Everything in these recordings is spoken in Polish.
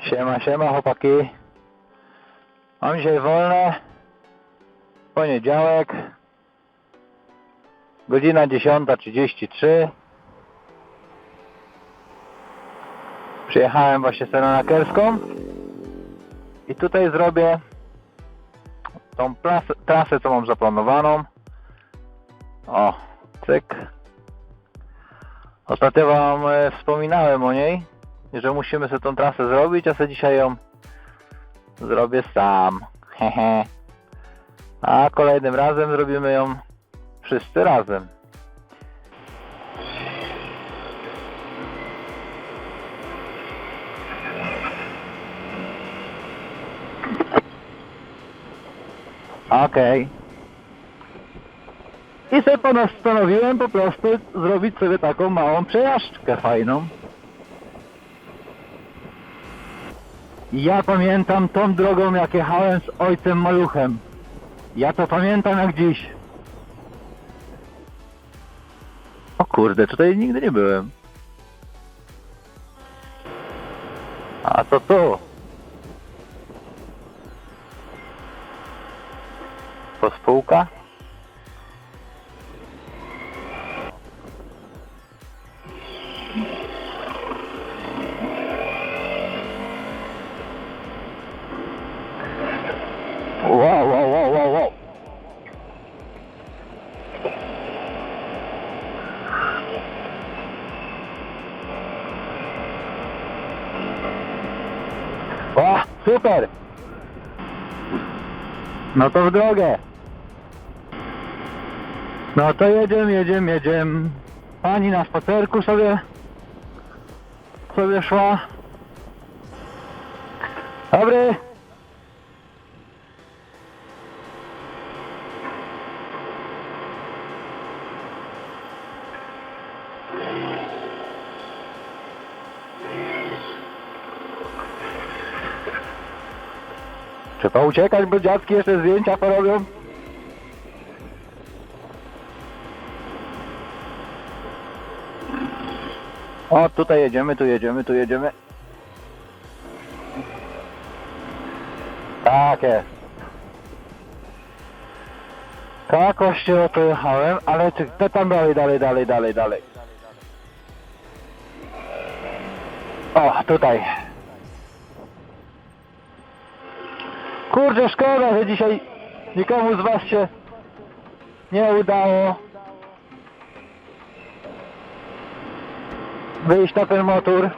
Siema, siema chłopaki. Mam dzisiaj wolne. Poniedziałek. Godzina 10.33. Przyjechałem właśnie sobie na Nakerską. I tutaj zrobię tą trasę, co mam zaplanowaną. O, cyk. Ostatnio wam e, wspominałem o niej, że musimy sobie tą trasę zrobić, a sobie dzisiaj ją zrobię sam. Hehe. A kolejnym razem zrobimy ją wszyscy razem. Okej. I sobie postanowiłem po prostu zrobić sobie taką małą przejażdżkę fajną. Ja pamiętam tą drogą jak jechałem z ojcem maluchem. Ja to pamiętam jak dziś. O kurde, tutaj nigdy nie byłem. A co tu? Pospółka? Super! No to w drogę. No to jedziemy, jedziemy, jedziemy. Pani na spacerku sobie sobie szła. Dobry. Trzeba uciekać, bo dziadki jeszcze zdjęcia porobią. O, tutaj jedziemy, tu jedziemy, tu jedziemy. Tak. Tak, kościół to jechałem, ale czy to tam dalej, dalej, dalej, dalej, dalej. O, tutaj. Kurczę, szkoda, że dzisiaj nikomu z was się nie udało wyjść na ten motor.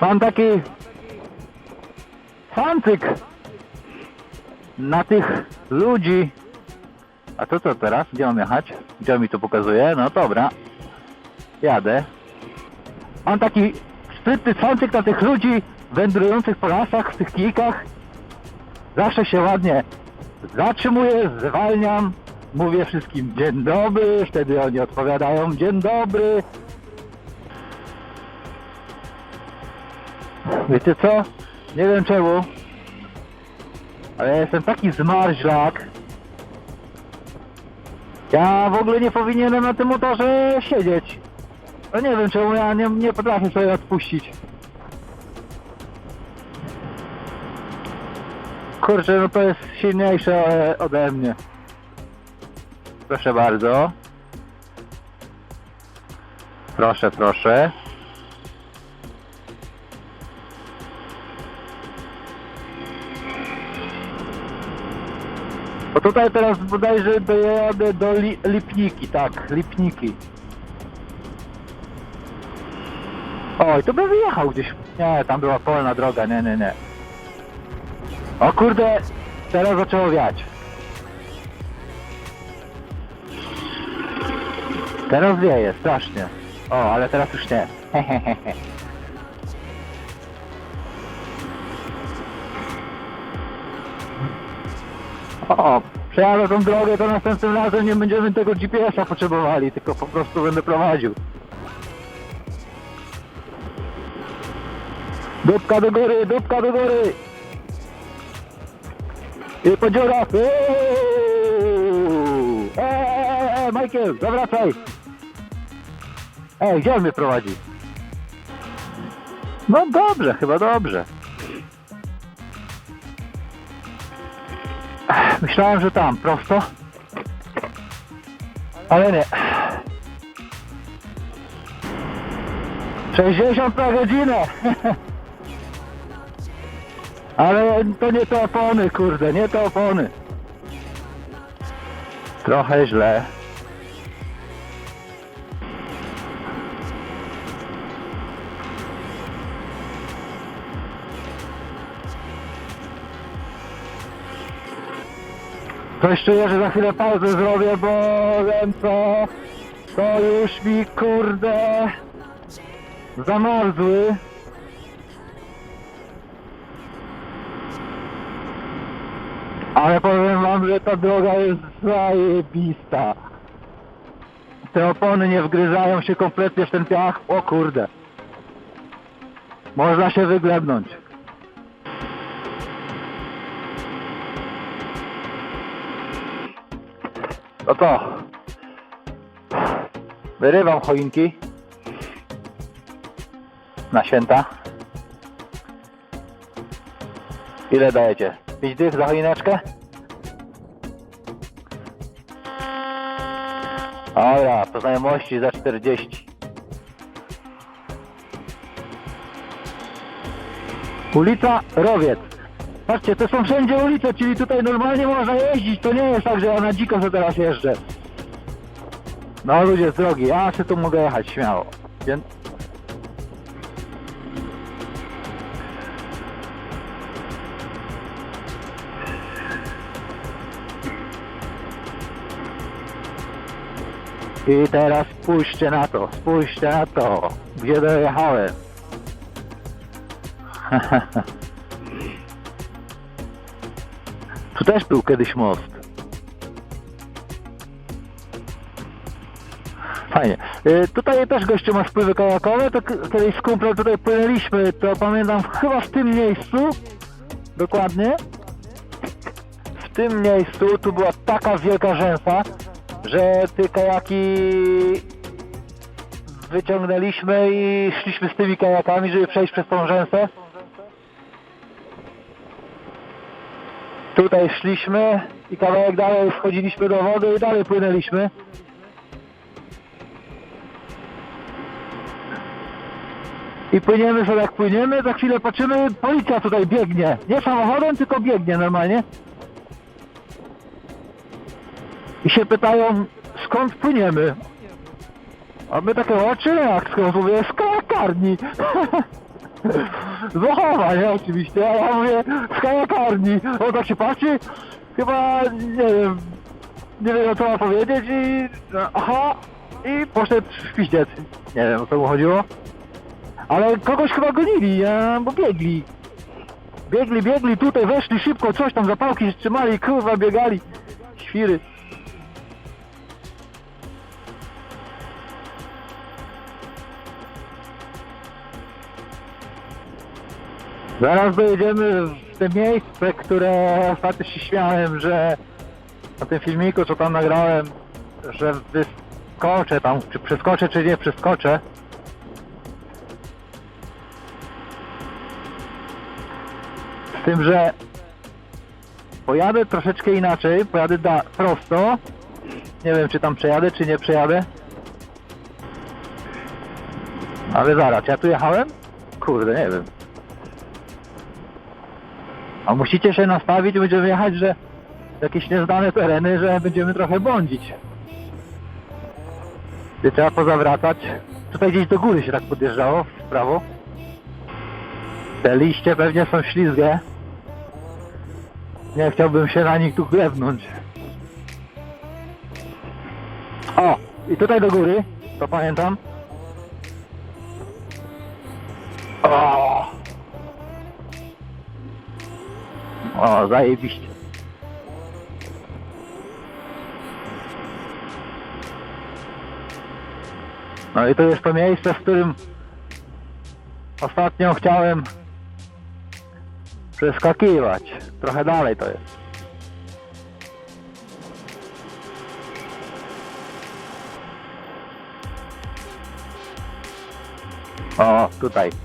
Mam taki fancyk na tych ludzi. A to co teraz? Gdzie mam jechać? Gdzie mi to pokazuje? No dobra. Jadę. Mam taki sprytny fancyk na tych ludzi wędrujących po lasach w tych kijkach. Zawsze się ładnie zatrzymuję, zwalniam, mówię wszystkim dzień dobry, wtedy oni odpowiadają dzień dobry. Wiecie co? Nie wiem czemu, ale ja jestem taki zmarzlak. Ja w ogóle nie powinienem na tym motorze siedzieć. No nie wiem czemu ja nie, nie potrafię sobie odpuścić. Kurczę, no to jest silniejsze ode mnie. Proszę bardzo. Proszę, proszę. Tutaj teraz bodajże dojadę do li, Lipniki, tak, Lipniki. Oj, to bym wyjechał gdzieś. Nie, tam była polna droga, nie, nie, nie. O kurde, teraz zaczęło wiać. Teraz wieje, strasznie. O, ale teraz już nie. O, przejadę tą drogę, to następnym razem nie będziemy tego GPS-a potrzebowali, tylko po prostu będę prowadził. Dupka do góry, dupka do góry! I po dziurach! Uuu! Michael, zawracaj! Ej, gdzie on mnie prowadzi? No dobrze, chyba dobrze. Myślałem, że tam, prosto. Ale nie. 60 na godzinę! Ale to nie te opony, kurde, nie te opony. Trochę źle. Coś czuję, że za chwilę pauzę zrobię, bo wiem co, to już mi kurde zamarzły. Ale powiem wam, że ta droga jest zajebista. Te opony nie wgryzają się kompletnie w ten piach. O kurde. Można się wyglebnąć. No to. Wyrywam choinki. Na święta. Ile dajecie? 5 dych za choineczkę? Dobra, po znajomości za 40. Ulica Rowiec. Patrzcie, to są wszędzie ulice, czyli tutaj normalnie można jeździć. To nie jest tak, że ja na dziko sobie teraz jeżdżę. No ludzie z drogi, ja się tu mogę jechać śmiało. Więc... I teraz spójrzcie na to, spójrzcie na to, gdzie dojechałem. Tu też był kiedyś most. Fajnie. Y, tutaj też gościu ma spływy kajakowe, to kiedyś z kumplem tutaj płynęliśmy, to pamiętam chyba w tym miejscu, dokładnie. W tym miejscu tu była taka wielka rzęsa, że te kajaki wyciągnęliśmy i szliśmy z tymi kajakami, żeby przejść przez tą rzęsę. Tutaj szliśmy i kawałek dalej wchodziliśmy do wody i dalej płynęliśmy. I płyniemy sobie jak płyniemy, za chwilę patrzymy, policja tutaj biegnie. Nie samochodem, tylko biegnie normalnie. I się pytają, skąd płyniemy? A my takie oczy, jak skąd mówię, z kajakarni. Z Ochowa, nie oczywiście, a ja mówię, z kajakarni. On tak się patrzy, chyba, nie wiem, nie wiem co ma powiedzieć i aha, i poszedł w piździec. Nie wiem o co mu chodziło. Ale kogoś chyba gonili, ja, bo biegli. Biegli, biegli, tutaj weszli szybko, coś tam zapałki się trzymali, kurwa biegali. Świry. Zaraz dojedziemy w te miejsce, które ostatnio się śmiałem, że na tym filmiku, co tam nagrałem, że wyskoczę tam, czy przeskoczę, czy nie przeskoczę. Z tym, że pojadę troszeczkę inaczej, pojadę da, prosto. Nie wiem, czy tam przejadę, czy nie przejadę. Ale zaraz, ja tu jechałem? Kurde, nie wiem. A musicie się nastawić, będziemy jechać, że jakieś nieznane tereny, że będziemy trochę błądzić. Gdzie trzeba pozawracać. Tutaj gdzieś do góry się tak podjeżdżało, w prawo. Te liście pewnie są ślizgie. Nie chciałbym się na nich tu glebnąć. O! I tutaj do góry, to pamiętam. O! O, zajebiście. No i to jest to miejsce, w którym ostatnio chciałem przeskakiwać. Trochę dalej to jest. O, tutaj.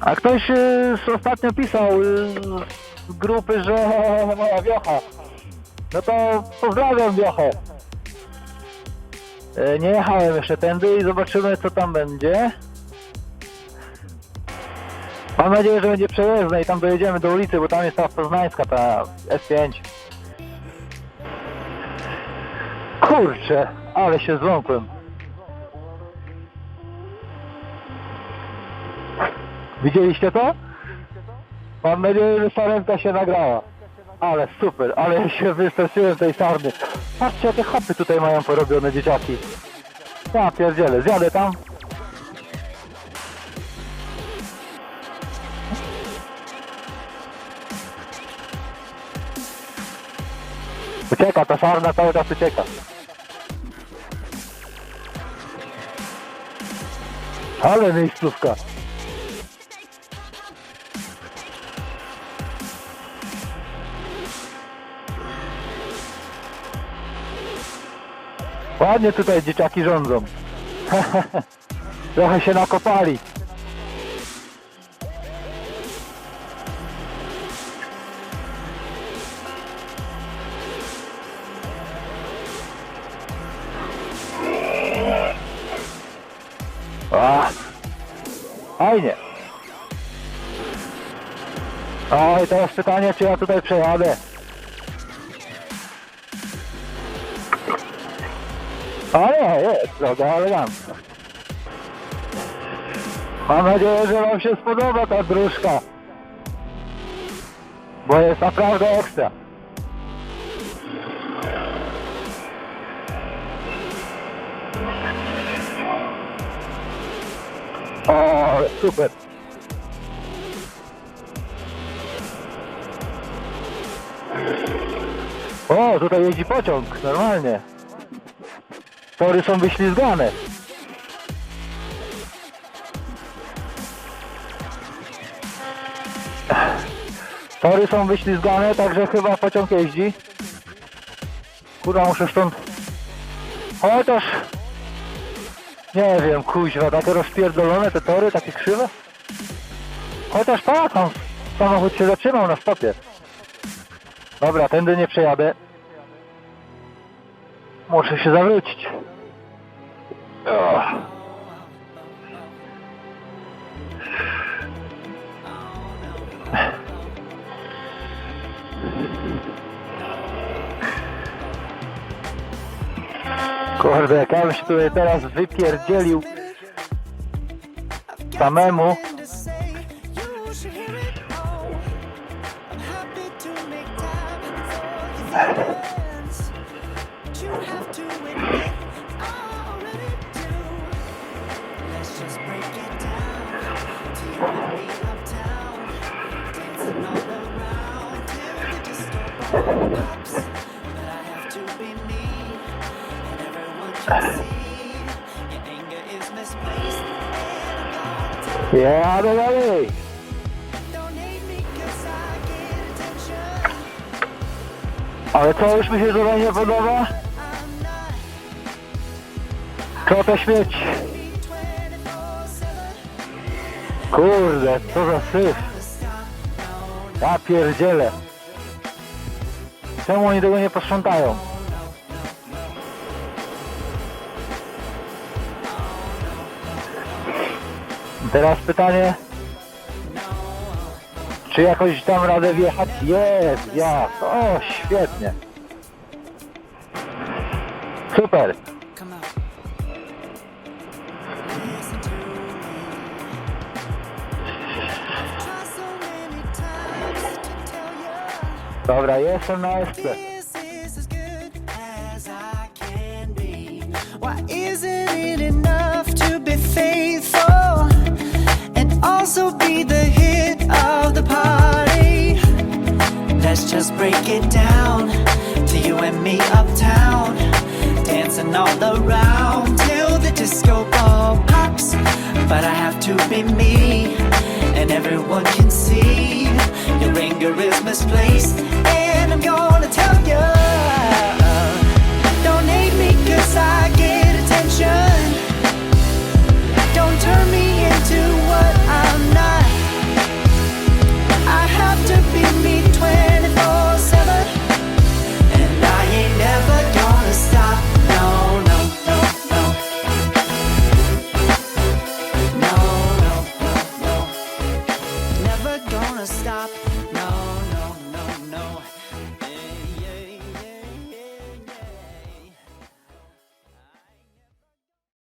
A ktoś y, ostatnio pisał y, z grupy, że moja wiocha. No to pozdrawiam wiochę. E, Nie jechałem jeszcze tędy i zobaczymy co tam będzie. Mam nadzieję, że będzie przejezdne i tam dojedziemy do ulicy, bo tam jest ta Poznańska, ta S5. Kurczę, ale się zląkłem. Widzieliście to? Mam nadzieję, że sarenka się nagrała. Ale super, ale się wystraszyłem tej sarny. Patrzcie, jakie chopy tutaj mają porobione dzieciaki. Ja pierdzielę, zjadę tam. Ucieka, ta sarna cały czas ucieka. Ale miejscówka. Ładnie tutaj dzieciaki rządzą. Trochę się nakopali. A, fajnie. Oj, teraz pytanie, czy ja tutaj przejadę. A nie, jest droga elegancka. Mam nadzieję, że Wam się spodoba ta dróżka. Bo jest naprawdę ekstra. O, super. O, tutaj jeździ pociąg, normalnie. Tory są wyślizgane. Tory są wyślizgane, także chyba pociąg jeździ. Kurwa, muszę stąd... Chociaż... Nie wiem, kuźwa, takie rozpierdolone te tory, takie krzywe. Chociaż tak, on, samochód się zatrzymał na stopie. Dobra, tędy nie przejadę. Muszę się zawrócić. Ugh. Kurde, jak ja bym się tutaj teraz wypierdzielił samemu. Jadę dalej. Ale co już mi się tutaj nie podoba? Co to śmieć? me 24/7. Kurde, co za syf. Ja pierdzielę. Czemu oni tego nie posprzątają? Teraz pytanie. Czy jakoś dam radę wjechać? Jest, ja. O, świetnie. Super. Come on. Listen to just break it down to you and me uptown, dancing all around till the disco ball pops. But I have to be me, and everyone can see your anger is misplaced.